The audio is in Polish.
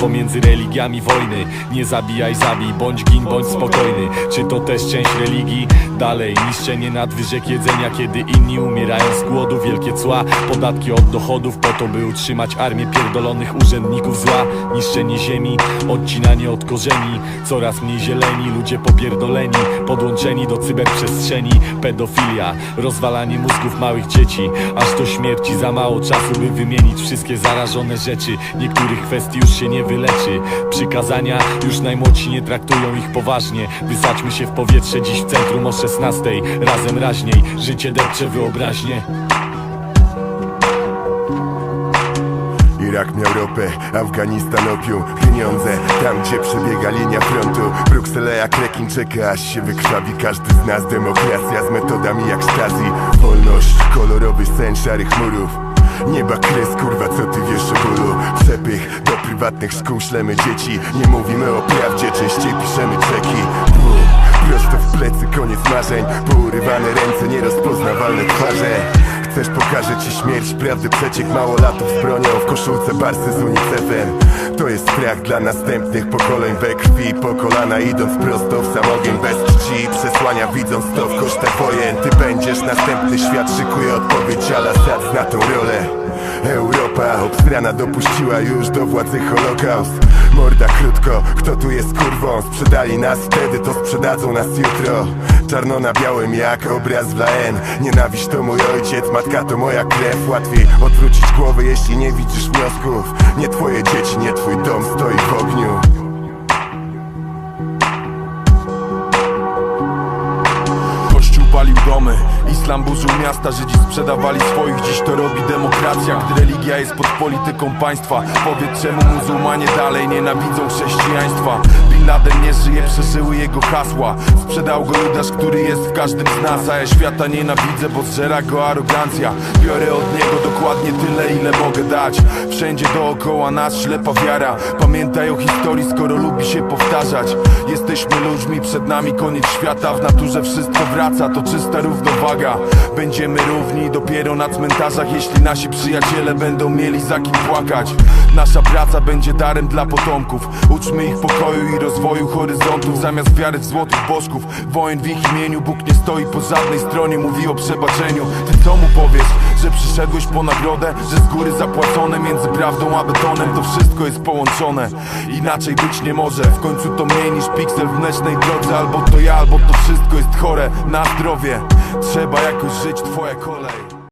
pomiędzy religiami wojny. Nie zabijaj, zabij, bądź gin, bądź spokojny. Czy to też część religii? Dalej, niszczenie nadwyżek jedzenia Kiedy inni umierają z głodu. Wielkie cła, podatki od dochodów Po to by utrzymać armię pierdolonych urzędników zła. Niszczenie ziemi, odcinanie od korzeni. Coraz mniej zieleni, ludzie popierdoleni Podłączeni do cyberprzestrzeni. Pedofilia, rozwalanie mózgów małych dzieci. Aż do śmierci za mało czasu by wymienić wszystkie zarażone rzeczy. Niektórych kwestii już się nie wyleczy Przykazania już najmłodsi nie traktują ich poważnie. Wysadźmy się w powietrze dziś w centrum o 16 Razem raźniej, życie depcze wyobraźnię. Irak miał ropę, Afganistan opium Pieniądze, tam gdzie przebiega linia frontu Bruksela jak rekin czeka, aż się wykrwawi. Każdy z nas Demokracja z metodami jak Stasi. Wolność, kolorowy sen szarych chmurów Nieba kres, kurwa, co ty wiesz o bólu? Przepych, prywatnych szkół szlemy dzieci. Nie mówimy o prawdzie, częściej piszemy czeki. Prosto w plecy, koniec marzeń. Pourywane ręce, nierozpoznawalne twarze. Chcesz pokażę ci śmierć, prawdy przeciek. Małolatów z bronią w koszulce barsy z unicefem. To jest strach dla następnych pokoleń We krwi. Po kolana idąc prosto w sam ogień Bez czci. Przesłania widząc to w kosztach wojen. Ty będziesz następny świat, szykuje odpowiedź Al Assad zna tą rolę Europa obstrana dopuściła już do władzy Holokaust. Morda krótko, kto tu jest kurwą? Sprzedali nas wtedy, to sprzedadzą nas jutro. Czarno na białym jak obraz w Laen Nienawiść to mój ojciec, matka to moja krew. Łatwiej odwrócić głowę, jeśli nie widzisz wniosków. Nie twoje dzieci, nie twój dom stoi w ogniu. Kościół palił domy, islam burzył miasta Żydzi sprzedawali swoich, dziś to robi demokracja. Gdy religia jest pod polityką państwa Powiedz czemu muzułmanie dalej nienawidzą chrześcijaństwa Laden nie żyje, przeżyły jego hasła. Sprzedał go Judasz, który jest w każdym z nas A ja świata nienawidzę, bo zżera go arogancja. Biorę od niego dokładnie tyle, ile mogę dać. Wszędzie dookoła nas ślepa wiara. Pamiętaj o historii, skoro lubi się powtarzać. Jesteśmy ludźmi, przed nami koniec świata. W naturze wszystko wraca, to czysta równowaga. Będziemy równi dopiero na cmentarzach Jeśli nasi przyjaciele będą mieli za kim płakać. Nasza praca będzie darem dla potomków. Uczmy ich pokoju i rozwoju horyzontów Zamiast wiary w złotych bożków Wojen w ich imieniu Bóg nie stoi po żadnej stronie Mówi o przebaczeniu Ty co mu powiesz? Że przyszedłeś po nagrodę? Że z góry zapłacone między prawdą a betonem To wszystko jest połączone Inaczej być nie może W końcu to mniej niż piksel w mlecznej drodze Albo to ja, albo to wszystko jest chore Na zdrowie Trzeba jakoś żyć, twoja kolej